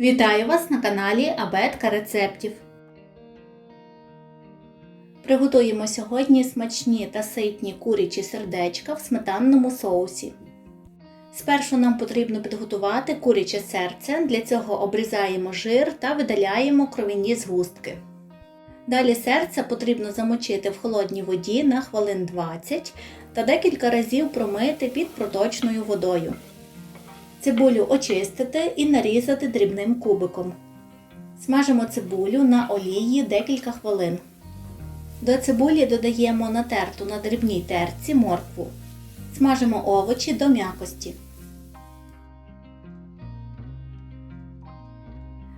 Вітаю вас на каналі Абетка рецептів. Приготуємо сьогодні смачні та ситні курячі сердечка в сметанному соусі. Спершу нам потрібно підготувати куряче серце, для цього обрізаємо жир та видаляємо кров'яні згустки. Далі серце потрібно замочити в холодній воді на хвилин 20 та декілька разів промити під проточною водою. Цибулю очистити і нарізати дрібним кубиком. Смажимо цибулю на олії декілька хвилин. До цибулі додаємо натерту на дрібній терці моркву. Смажимо овочі до м'якості.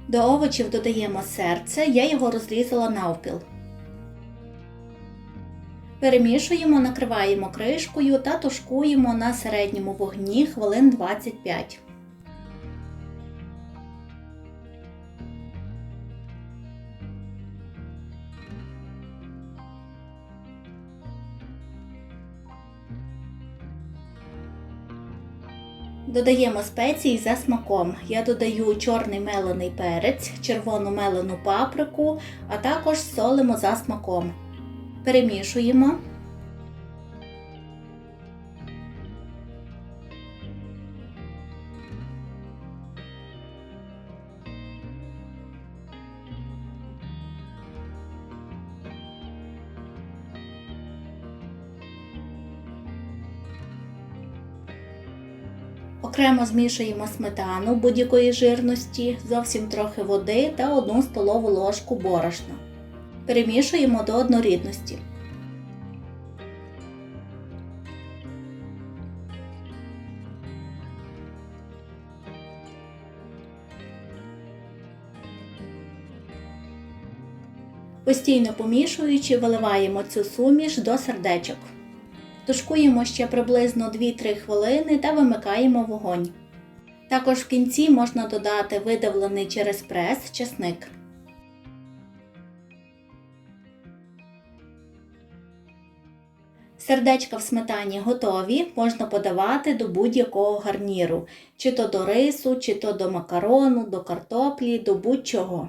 До овочів додаємо серце, я його розрізала навпіл. Перемішуємо, накриваємо кришкою та тушкуємо на середньому вогні хвилин 25. Додаємо спеції за смаком. Я додаю чорний мелений перець, червону мелену паприку, а також солимо за смаком. Перемішуємо. Окремо змішуємо сметану будь-якої жирності, зовсім трохи води та 1 столову ложку борошна. Перемішуємо до однорідності. Постійно помішуючи, виливаємо цю суміш до сердечок. Тушкуємо ще приблизно 2-3 хвилини та вимикаємо вогонь. Також в кінці можна додати видавлений через прес чесник. Сердечка в сметані готові, можна подавати до будь-якого гарніру, чи то до рису, чи то до макарону, до картоплі, до будь-чого.